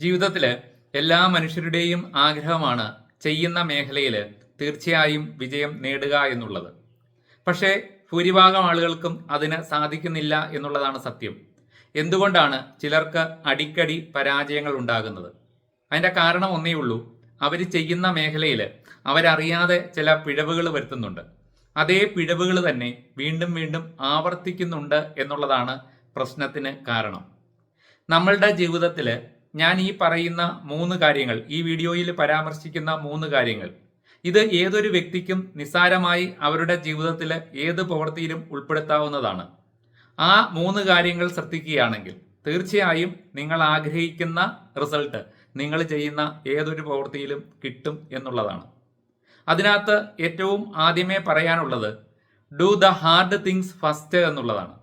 ജീവിതത്തിൽ എല്ലാ മനുഷ്യരുടെയും ആഗ്രഹമാണ് ചെയ്യുന്ന മേഖലയിൽ തീർച്ചയായും വിജയം നേടുക എന്നുള്ളത്. പക്ഷേ ഭൂരിഭാഗം ആളുകൾക്കും അതിന് സാധിക്കുന്നില്ല എന്നുള്ളതാണ് സത്യം. എന്തുകൊണ്ടാണ് ചിലർക്ക് അടിക്കടി പരാജയങ്ങൾ ഉണ്ടാകുന്നത്? അതിന്റെ കാരണം ഒന്നേ ഉള്ളൂ. അവർ ചെയ്യുന്ന മേഖലയിൽ അവരറിയാതെ ചില പിഴവുകൾ വരുത്തുന്നുണ്ട്. അതേ പിഴവുകൾ തന്നെ വീണ്ടും വീണ്ടും ആവർത്തിക്കുന്നുണ്ട് എന്നുള്ളതാണ് പ്രശ്നത്തിന് കാരണം. നമ്മളുടെ ജീവിതത്തിൽ ഞാൻ ഈ പറയുന്ന മൂന്ന് കാര്യങ്ങൾ ഈ വീഡിയോയിൽ പരാമർശിക്കുന്ന മൂന്ന് കാര്യങ്ങൾ. ഇത് ഏതൊരു വ്യക്തിക്കും നിസ്സാരമായി അവരുടെ ജീവിതത്തിൽ ഏത് പ്രവൃത്തിയിലും ഉൾപ്പെടുത്താവുന്നതാണ്. ആ മൂന്ന് കാര്യങ്ങൾ ശ്രദ്ധിക്കുകയാണെങ്കിൽ തീർച്ചയായും നിങ്ങൾ ആഗ്രഹിക്കുന്ന റിസൾട്ട് നിങ്ങൾ ചെയ്യുന്ന ഏതൊരു പ്രവൃത്തിയിലും കിട്ടും എന്നുള്ളതാണ്. അതിനകത്ത് ഏറ്റവും ആദ്യമേ പറയാനുള്ളത് do the hard things first എന്നുള്ളതാണ്.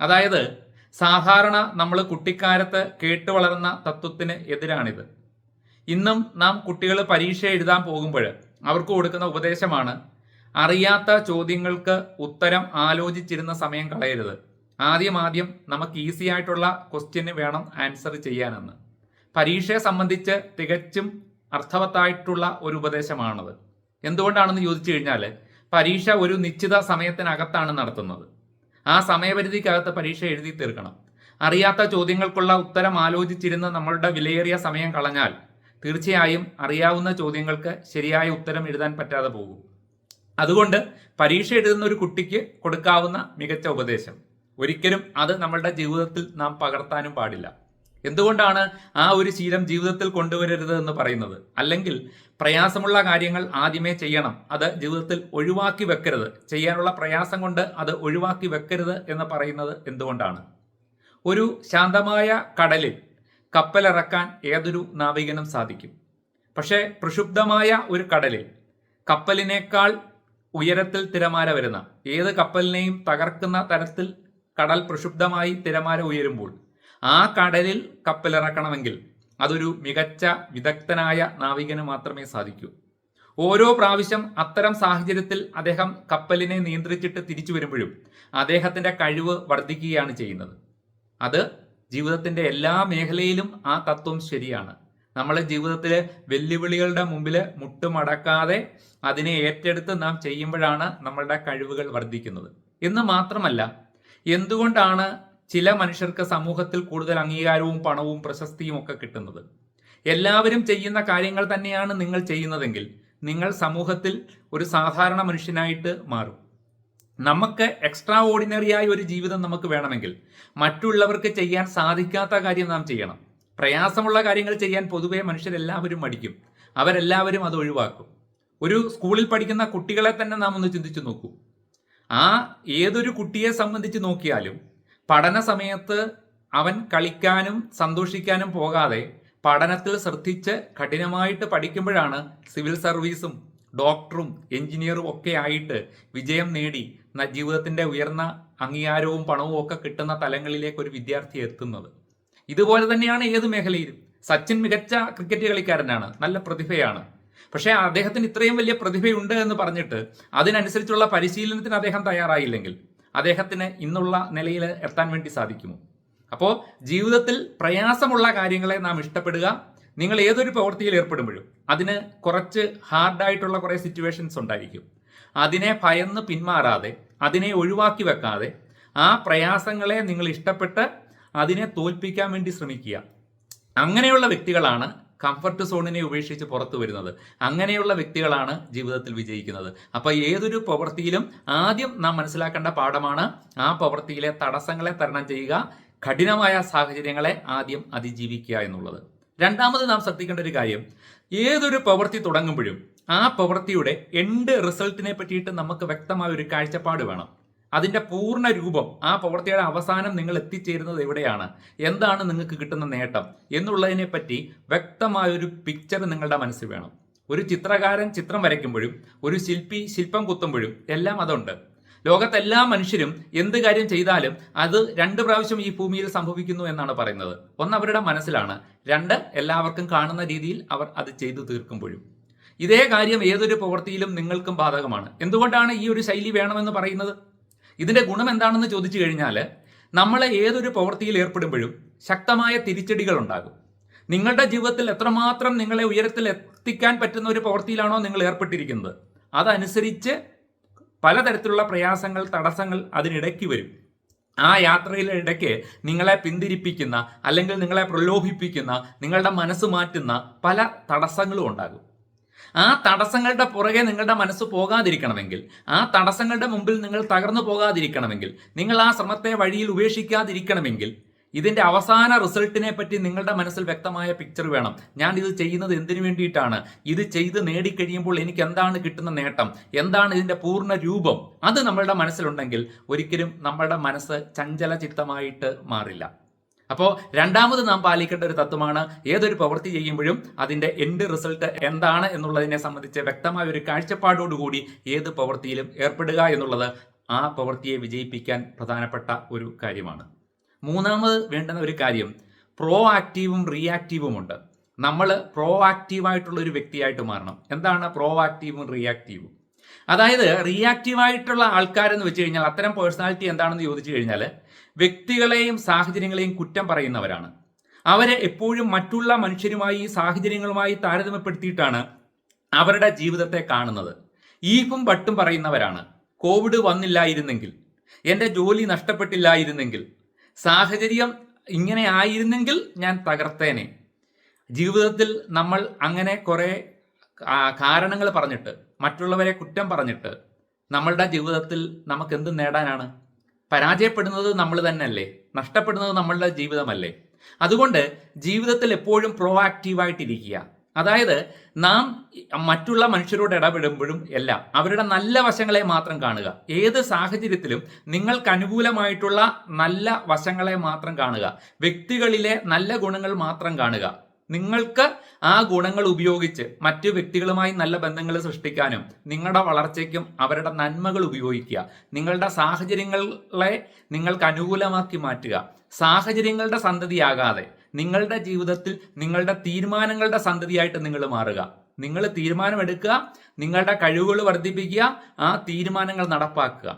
അതായത് സാധാരണ നമ്മൾ കുട്ടിക്കാലത്ത് കേട്ടു വളർന്ന തത്വത്തിന് എതിരാണിത്. ഇന്നും നാം കുട്ടികൾ പരീക്ഷ എഴുതാൻ പോകുമ്പോൾ അവർക്ക് കൊടുക്കുന്ന ഉപദേശമാണ് അറിയാത്ത ചോദ്യങ്ങൾക്ക് ഉത്തരം ആലോചിച്ചിരുന്ന സമയം കളയരുത്. ആദ്യം ആദ്യം നമുക്ക് ഈസി ആയിട്ടുള്ള ക്വസ്റ്റ്യന് വേണം ആൻസർ ചെയ്യാനെന്ന്. പരീക്ഷയെ സംബന്ധിച്ച് തികച്ചും അർത്ഥവത്തായിട്ടുള്ള ഒരു ഉപദേശമാണത്. എന്തുകൊണ്ടാണെന്ന് ചോദിച്ചു കഴിഞ്ഞാൽ പരീക്ഷ ഒരു നിശ്ചിത സമയത്തിനകത്താണ് നടത്തുന്നത്. ആ സമയപരിധിക്കകത്ത് പരീക്ഷ എഴുതി തീർക്കണം. അറിയാത്ത ചോദ്യങ്ങൾക്കുള്ള ഉത്തരം ആലോചിച്ചിരുന്ന നമ്മളുടെ വിലയേറിയ സമയം കളഞ്ഞാൽ തീർച്ചയായും അറിയാവുന്ന ചോദ്യങ്ങൾക്ക് ശരിയായ ഉത്തരം എഴുതാൻ പറ്റാതെ പോകും. അതുകൊണ്ട് പരീക്ഷ എഴുതുന്ന ഒരു കുട്ടിക്ക് കൊടുക്കാവുന്ന മികച്ച ഉപദേശം. ഒരിക്കലും അത് നമ്മളുടെ ജീവിതത്തിൽ നാം പകർത്താനും പാടില്ല. എന്തുകൊണ്ടാണ് ആ ഒരു ശീലം ജീവിതത്തിൽ കൊണ്ടുവരരുത് എന്ന് പറയുന്നത്? അല്ലെങ്കിൽ പ്രയാസമുള്ള കാര്യങ്ങൾ ആദ്യമേ ചെയ്യണം അത് ജീവിതത്തിൽ ഒഴിവാക്കി വെക്കരുത്. ചെയ്യാനുള്ള പ്രയാസം കൊണ്ട് അത് ഒഴിവാക്കി വെക്കരുത് എന്ന് പറയുന്നത് എന്തുകൊണ്ടാണ്? ഒരു ശാന്തമായ കടലിൽ കപ്പലിറക്കാൻ ഏതൊരു നാവികനും സാധിക്കും. പക്ഷേ പ്രക്ഷുബ്ധമായ ഒരു കടലിൽ കപ്പലിനേക്കാൾ ഉയരത്തിൽ തിരമാല വരുന്ന ഏത് കപ്പലിനെയും തകർക്കുന്ന തരത്തിൽ കടൽ പ്രക്ഷുബ്ധമായി തിരമാല ഉയരുമ്പോൾ ആ കടലിൽ കപ്പലിറക്കണമെങ്കിൽ അതൊരു മികച്ച വിദഗ്ധനായ നാവികന് മാത്രമേ സാധിക്കൂ. ഓരോ പ്രാവശ്യം അത്തരം സാഹചര്യത്തിൽ അദ്ദേഹം കപ്പലിനെ നിയന്ത്രിച്ചിട്ട് തിരിച്ചു വരുമ്പോഴും അദ്ദേഹത്തിന്റെ കഴിവ് വർദ്ധിക്കുകയാണ് ചെയ്യുന്നത്. അത് ജീവിതത്തിന്റെ എല്ലാ മേഖലയിലും ആ തത്വം ശരിയാണ്. നമ്മളെ ജീവിതത്തിലെ വെല്ലുവിളികളുടെ മുമ്പിൽ മുട്ടുമടക്കാതെ അതിനെ ഏറ്റെടുത്ത് നാം ചെയ്യുമ്പോഴാണ് നമ്മളുടെ കഴിവുകൾ വർദ്ധിക്കുന്നത്. എന്ന് മാത്രമല്ല എന്തുകൊണ്ടാണ് ചില മനുഷ്യർക്ക് സമൂഹത്തിൽ കൂടുതൽ അംഗീകാരവും പണവും പ്രശസ്തിയും ഒക്കെ കിട്ടുന്നത്. എല്ലാവരും ചെയ്യുന്ന കാര്യങ്ങൾ തന്നെയാണ് നിങ്ങൾ ചെയ്യുന്നതെങ്കിൽ നിങ്ങൾ സമൂഹത്തിൽ ഒരു സാധാരണ മനുഷ്യനായിട്ട് മാറും. നമുക്ക് എക്സ്ട്രാ ഓർഡിനറിയായ ഒരു ജീവിതം നമുക്ക് വേണമെങ്കിൽ മറ്റുള്ളവർക്ക് ചെയ്യാൻ സാധിക്കാത്ത കാര്യം നാം ചെയ്യണം. പ്രയാസമുള്ള കാര്യങ്ങൾ ചെയ്യാൻ പൊതുവെ മനുഷ്യരെല്ലാവരും മടിക്കും. അവരെല്ലാവരും അത് ഒഴിവാക്കും. ഒരു സ്കൂളിൽ പഠിക്കുന്ന കുട്ടികളെ തന്നെ നാം ഒന്ന് ചിന്തിച്ചു നോക്കൂ. ആ ഏതൊരു കുട്ടിയെ സംബന്ധിച്ച് നോക്കിയാലും പഠന സമയത്ത് അവൻ കളിക്കാനും സന്തോഷിക്കാനും പോകാതെ പഠനത്തിൽ ശ്രദ്ധിച്ച് കഠിനമായിട്ട് പഠിക്കുമ്പോഴാണ് സിവിൽ സർവീസും ഡോക്ടറും എഞ്ചിനീയറും ഒക്കെ ആയിട്ട് വിജയം നേടി ജീവിതത്തിന്റെ ഉയർന്ന അംഗീകാരവും പണവും ഒക്കെ കിട്ടുന്ന തലങ്ങളിലേക്ക് ഒരു വിദ്യാർത്ഥി എത്തുന്നത്. ഇതുപോലെ തന്നെയാണ് ഏത് മേഖലയിലും. സച്ചിൻ മികച്ച ക്രിക്കറ്റ് കളിക്കാരനാണ്. നല്ല പ്രതിഭയാണ്. പക്ഷേ അദ്ദേഹത്തിന് ഇത്രയും വലിയ പ്രതിഭയുണ്ട് എന്ന് പറഞ്ഞിട്ട് അതിനനുസരിച്ചുള്ള പരിശീലനത്തിന് അദ്ദേഹം തയ്യാറായില്ലെങ്കിൽ അദ്ദേഹത്തിന് ഇന്നുള്ള നിലയിൽ എത്താൻ വേണ്ടി സാധിക്കുമോ? അപ്പോൾ ജീവിതത്തിൽ പ്രയാസമുള്ള കാര്യങ്ങളെ നാം ഇഷ്ടപ്പെടുക നിങ്ങൾ ഏതൊരു പ്രവൃത്തിയിൽ ഏർപ്പെടുമ്പോഴും അതിന് കുറച്ച് ഹാർഡായിട്ടുള്ള കുറേ സിറ്റുവേഷൻസ് ഉണ്ടായിരിക്കും. അതിനെ ഭയന്ന് പിന്മാറാതെ അതിനെ ഒഴിവാക്കി വെക്കാതെ ആ പ്രയാസങ്ങളെ നിങ്ങൾ ഇഷ്ടപ്പെട്ട് അതിനെ തോൽപ്പിക്കാൻ വേണ്ടി ശ്രമിക്കുക. അങ്ങനെയുള്ള വ്യക്തികളാണ് കംഫർട്ട് സോണിനെ ഉപേക്ഷിച്ച് പുറത്തു വരുന്നത്. അങ്ങനെയുള്ള വ്യക്തികളാണ് ജീവിതത്തിൽ വിജയിക്കുന്നത്. അപ്പോൾ ഏതൊരു പ്രവൃത്തിയിലും ആദ്യം നാം മനസ്സിലാക്കേണ്ട പാഠമാണ് ആ പ്രവൃത്തിയിലെ തടസ്സങ്ങളെ തരണം ചെയ്യുക കഠിനമായ സാഹചര്യങ്ങളെ ആദ്യം അതിജീവിക്കുക എന്നുള്ളത്. രണ്ടാമത് നാം ശ്രദ്ധിക്കേണ്ട ഒരു കാര്യം ഏതൊരു പ്രവൃത്തി തുടങ്ങുമ്പോഴും ആ പ്രവൃത്തിയുടെ എൻഡ് റിസൾട്ടിനെ പറ്റിയിട്ട് നമുക്ക് വ്യക്തമായ ഒരു കാഴ്ചപ്പാട് വേണം. അതിന്റെ പൂർണ രൂപം ആ പ്രവൃത്തിയുടെ അവസാനം നിങ്ങൾ എത്തിച്ചേരുന്നത് എവിടെയാണ്? എന്താണ് നിങ്ങൾക്ക് കിട്ടുന്ന നേട്ടം? എന്നുള്ളതിനെ പറ്റി വ്യക്തമായൊരു പിക്ചർ നിങ്ങളുടെ മനസ്സിൽ വേണം. ഒരു ചിത്രകാരൻ ചിത്രം വരയ്ക്കുമ്പോഴും ഒരു ശില്പി ശില്പം കുത്തുമ്പോഴും എല്ലാം അതുണ്ട്. ലോകത്തെല്ലാ മനുഷ്യരും എന്ത് കാര്യം ചെയ്താലും അത് രണ്ട് പ്രാവശ്യം ഈ ഭൂമിയിൽ സംഭവിക്കുന്നു എന്നാണ് പറയുന്നത്. ഒന്ന് അവരുടെ മനസ്സിലാണ്. രണ്ട് എല്ലാവർക്കും കാണുന്ന രീതിയിൽ അവർ അത് ചെയ്തു തീർക്കുമ്പോഴും. ഇതേ കാര്യം ഏതൊരു പ്രവൃത്തിയിലും നിങ്ങൾക്കും ബാധകമാണ്. എന്തുകൊണ്ടാണ് ഈ ഒരു ശൈലി വേണമെന്ന് പറയുന്നത്? ഇതിന്റെ ഗുണം എന്താണെന്ന് ചോദിച്ചു കഴിഞ്ഞാൽ നമ്മൾ ഏതൊരു പ്രവൃത്തിയിൽ ഏർപ്പെടുമ്പോഴും ശക്തമായ തിരിച്ചടികൾ ഉണ്ടാകും. നിങ്ങളുടെ ജീവിതത്തിൽ എത്രമാത്രം നിങ്ങളെ ഉയരത്തിൽ എത്തിക്കാൻ പറ്റുന്ന ഒരു പ്രവൃത്തിയിലാണോ നിങ്ങൾ ഏർപ്പെട്ടിരിക്കുന്നത്. അതനുസരിച്ച് പലതരത്തിലുള്ള പ്രയാസങ്ങൾ തടസ്സങ്ങൾ അതിനിടയ്ക്ക് വരും. ആ യാത്രയിലെ ഇടയ്ക്ക് നിങ്ങളെ പിന്തിരിപ്പിക്കുന്ന അല്ലെങ്കിൽ നിങ്ങളെ പ്രലോഭിപ്പിക്കുന്ന നിങ്ങളുടെ മനസ്സ് മാറ്റുന്ന പല തടസ്സങ്ങളും ഉണ്ടാകും. ആ തടസ്സങ്ങളുടെ പുറകെ നിങ്ങളുടെ മനസ്സ് പോകാതിരിക്കണമെങ്കിൽ ആ തടസ്സങ്ങളുടെ മുമ്പിൽ നിങ്ങൾ തകർന്നു പോകാതിരിക്കണമെങ്കിൽ നിങ്ങൾ ആ ശ്രമത്തെ വഴിയിൽ ഉപേക്ഷിക്കാതിരിക്കണമെങ്കിൽ ഇതിന്റെ അവസാന റിസൾട്ടിനെ പറ്റി നിങ്ങളുടെ മനസ്സിൽ വ്യക്തമായ പിക്ചർ വേണം. ഞാൻ ഇത് ചെയ്യുന്നത് എന്തിനു വേണ്ടിയിട്ടാണ്? ഇത് ചെയ്ത് നേടിക്കഴിയുമ്പോൾ എനിക്ക് എന്താണ് കിട്ടുന്ന നേട്ടം? എന്താണ് ഇതിന്റെ പൂർണ രൂപം? അത് നമ്മളുടെ മനസ്സിലുണ്ടെങ്കിൽ ഒരിക്കലും നമ്മളുടെ മനസ്സ് ചഞ്ചല ചിത്തമായിട്ട് മാറില്ല. അപ്പോൾ രണ്ടാമത് നാം പാലിക്കേണ്ട ഒരു തത്വമാണ് ഏതൊരു പ്രവൃത്തി ചെയ്യുമ്പോഴും അതിന്റെ എൻഡ് റിസൾട്ട് എന്താണ് എന്നുള്ളതിനെ സംബന്ധിച്ച് വ്യക്തമായ ഒരു കാഴ്ചപ്പാടോടുകൂടി ഏത് പ്രവൃത്തിയിലും ഏർപ്പെടുക എന്നുള്ളത് ആ പ്രവൃത്തിയെ വിജയിപ്പിക്കാൻ പ്രധാനപ്പെട്ട ഒരു കാര്യമാണ്. മൂന്നാമത് വേണ്ടുന്ന ഒരു കാര്യം പ്രോ ആക്റ്റീവും റിയാക്റ്റീവും ഉണ്ട്. നമ്മൾ പ്രോ ആക്റ്റീവായിട്ടുള്ള ഒരു വ്യക്തിയായിട്ട് മാറണം. എന്താണ് പ്രോ ആക്റ്റീവും റിയാക്റ്റീവും അതായത് റിയാക്റ്റീവായിട്ടുള്ള ആൾക്കാരെന്ന് വെച്ച് കഴിഞ്ഞാൽ അത്തരം പേഴ്സണാലിറ്റി എന്താണെന്ന് ചോദിച്ചു കഴിഞ്ഞാൽ വ്യക്തികളെയും സാഹചര്യങ്ങളെയും കുറ്റം പറയുന്നവരാണ്. അവരെ എപ്പോഴും മറ്റുള്ള മനുഷ്യരുമായി സാഹചര്യങ്ങളുമായി താരതമ്യപ്പെടുത്തിയിട്ടാണ് അവരുടെ ജീവിതത്തെ കാണുന്നത്. ഈഫും ബട്ടും പറയുന്നവരാണ്. കോവിഡ് വന്നില്ലായിരുന്നെങ്കിൽ എന്റെ ജോലി നഷ്ടപ്പെട്ടില്ലായിരുന്നെങ്കിൽ സാഹചര്യം ഇങ്ങനെ ആയിരുന്നെങ്കിൽ ഞാൻ തകർത്തേനെ. ജീവിതത്തിൽ നമ്മൾ അങ്ങനെ കുറേ കാരണങ്ങൾ പറഞ്ഞിട്ട് മറ്റുള്ളവരെ കുറ്റം പറഞ്ഞിട്ട് നമ്മളുടെ ജീവിതത്തിൽ നമുക്ക് എന്ത് നേടാനാണ്? പരാജയപ്പെടുന്നത് നമ്മൾ തന്നെയല്ലേ? നഷ്ടപ്പെടുന്നത് നമ്മളുടെ ജീവിതമല്ലേ? അതുകൊണ്ട് ജീവിതത്തിൽ എപ്പോഴും പ്രോ ആക്റ്റീവായിട്ടിരിക്കുക അതായത് നാം മറ്റുള്ള മനുഷ്യരോട് ഇടപെടുമ്പോഴും എല്ലാം അവരുടെ നല്ല വശങ്ങളെ മാത്രം കാണുക. ഏത് സാഹചര്യത്തിലും നിങ്ങൾക്ക് അനുകൂലമായിട്ടുള്ള നല്ല വശങ്ങളെ മാത്രം കാണുക. വ്യക്തികളിലെ നല്ല ഗുണങ്ങൾ മാത്രം കാണുക. നിങ്ങൾക്ക് ആ ഗുണങ്ങൾ ഉപയോഗിച്ച് മറ്റു വ്യക്തികളുമായി നല്ല ബന്ധങ്ങൾ സൃഷ്ടിക്കാനും നിങ്ങളുടെ വളർച്ചയ്ക്കും അവരുടെ നന്മകൾ ഉപയോഗിക്കുക. നിങ്ങളുടെ സാഹചര്യങ്ങളെ നിങ്ങൾക്ക് അനുകൂലമാക്കി മാറ്റുക. സാഹചര്യങ്ങളുടെ സന്തതിയാകാതെ നിങ്ങളുടെ ജീവിതത്തിൽ നിങ്ങളുടെ തീരുമാനങ്ങളുടെ സന്തതിയായിട്ട് നിങ്ങൾ മാറുക. നിങ്ങൾ തീരുമാനമെടുക്കുക നിങ്ങളുടെ കഴിവുകൾ വർദ്ധിപ്പിക്കുക ആ തീരുമാനങ്ങൾ നടപ്പാക്കുക.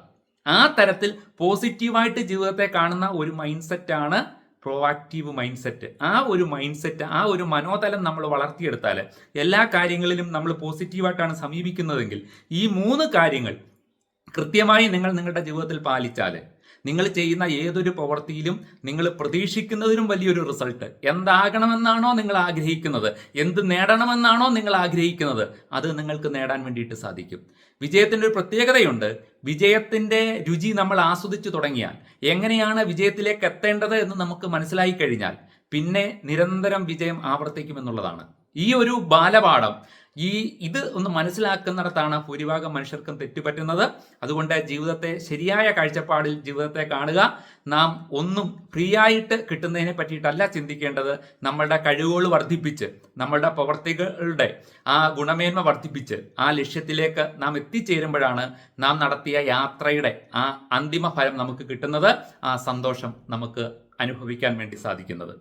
ആ തരത്തിൽ പോസിറ്റീവായിട്ട് ജീവിതത്തെ കാണുന്ന ഒരു മൈൻഡ് സെറ്റാണ് പ്രോആക്റ്റീവ് മൈൻഡ് സെറ്റ് ആ ഒരു മൈൻഡ് സെറ്റ് ആ ഒരു മനോതലം നമ്മൾ വളർത്തിയെടുത്താൽ എല്ലാ കാര്യങ്ങളിലും നമ്മൾ പോസിറ്റീവായിട്ടാണ് സമീപിക്കുന്നതെങ്കിൽ ഈ മൂന്ന് കാര്യങ്ങൾ കൃത്യമായി നിങ്ങൾ നിങ്ങളുടെ ജീവിതത്തിൽ പാലിച്ചാൽ നിങ്ങൾ ചെയ്യുന്ന ഏതൊരു പ്രവൃത്തിയിലും നിങ്ങൾ പ്രതീക്ഷിക്കുന്നതിനും വലിയൊരു റിസൾട്ട്. എന്താകണമെന്നാണോ നിങ്ങൾ ആഗ്രഹിക്കുന്നത്. എന്ത് നേടണമെന്നാണോ നിങ്ങൾ ആഗ്രഹിക്കുന്നത്. അത് നിങ്ങൾക്ക് നേടാൻ വേണ്ടിയിട്ട് സാധിക്കും. വിജയത്തിന്റെ ഒരു പ്രത്യേകതയുണ്ട്. വിജയത്തിന്റെ രുചി നമ്മൾ ആസ്വദിച്ചു തുടങ്ങിയാൽ എങ്ങനെയാണ് വിജയത്തിലേക്ക് എത്തേണ്ടത് എന്ന് നമുക്ക് മനസ്സിലായി കഴിഞ്ഞാൽ പിന്നെ നിരന്തരം വിജയം ആവർത്തിക്കുമെന്നുള്ളതാണ് ഈ ഒരു ബാലപാഠം ഈ ഇത് ഒന്ന് മനസ്സിലാക്കുന്നിടത്താണ് ഭൂരിഭാഗം മനുഷ്യർക്കും തെറ്റുപറ്റുന്നത്. അതുകൊണ്ട് ജീവിതത്തെ ശരിയായ കാഴ്ചപ്പാടിൽ ജീവിതത്തെ കാണുക. നാം ഒന്നും ഫ്രീ ആയിട്ട് കിട്ടുന്നതിനെ പറ്റിയിട്ടല്ല ചിന്തിക്കേണ്ടത്. നമ്മളുടെ കഴിവുകൾ വർദ്ധിപ്പിച്ച് നമ്മളുടെ പ്രവർത്തികളുടെ ആ ഗുണമേന്മ വർദ്ധിപ്പിച്ച് ആ ലക്ഷ്യത്തിലേക്ക് നാം എത്തിച്ചേരുമ്പോഴാണ് നാം നടത്തിയ യാത്രയുടെ ആ അന്തിമ ഫലം നമുക്ക് കിട്ടുന്നത് ആ സന്തോഷം നമുക്ക് അനുഭവിക്കാൻ വേണ്ടി സാധിക്കുന്നത്.